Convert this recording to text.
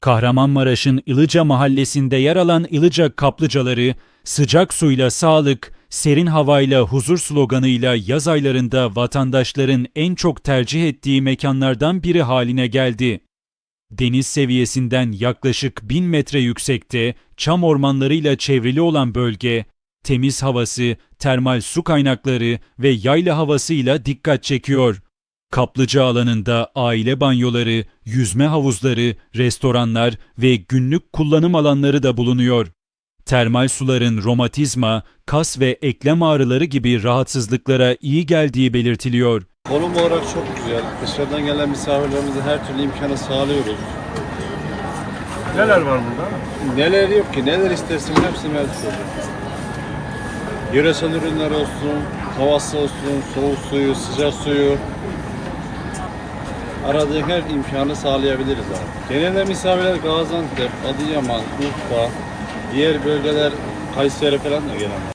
Kahramanmaraş'ın Ilıca mahallesinde yer alan Ilıca kaplıcaları sıcak suyla sağlık, serin havayla huzur sloganıyla yaz aylarında vatandaşların en çok tercih ettiği mekanlardan biri haline geldi. Deniz seviyesinden yaklaşık 1000 metre yüksekte çam ormanlarıyla çevrili olan bölge, temiz havası, termal su kaynakları ve yayla havasıyla dikkat çekiyor. Kaplıca alanında aile banyoları, yüzme havuzları, restoranlar ve günlük kullanım alanları da bulunuyor. Termal suların romatizma, kas ve eklem ağrıları gibi rahatsızlıklara iyi geldiği belirtiliyor. Konum olarak çok güzel. Dışarıdan gelen misafirlerimize her türlü imkanı sağlıyoruz. Neler var burada? Neler yok ki, neler istersin hepsi mevcut olur. Yöresel ürünler olsun, havası olsun, soğuk suyu, sıcak suyu. Aradığın her imkanı sağlayabiliriz abi. Genelde misafirler Gaziantep, Adıyaman, Urfa, diğer bölgeler Kayseri falan da gelen var.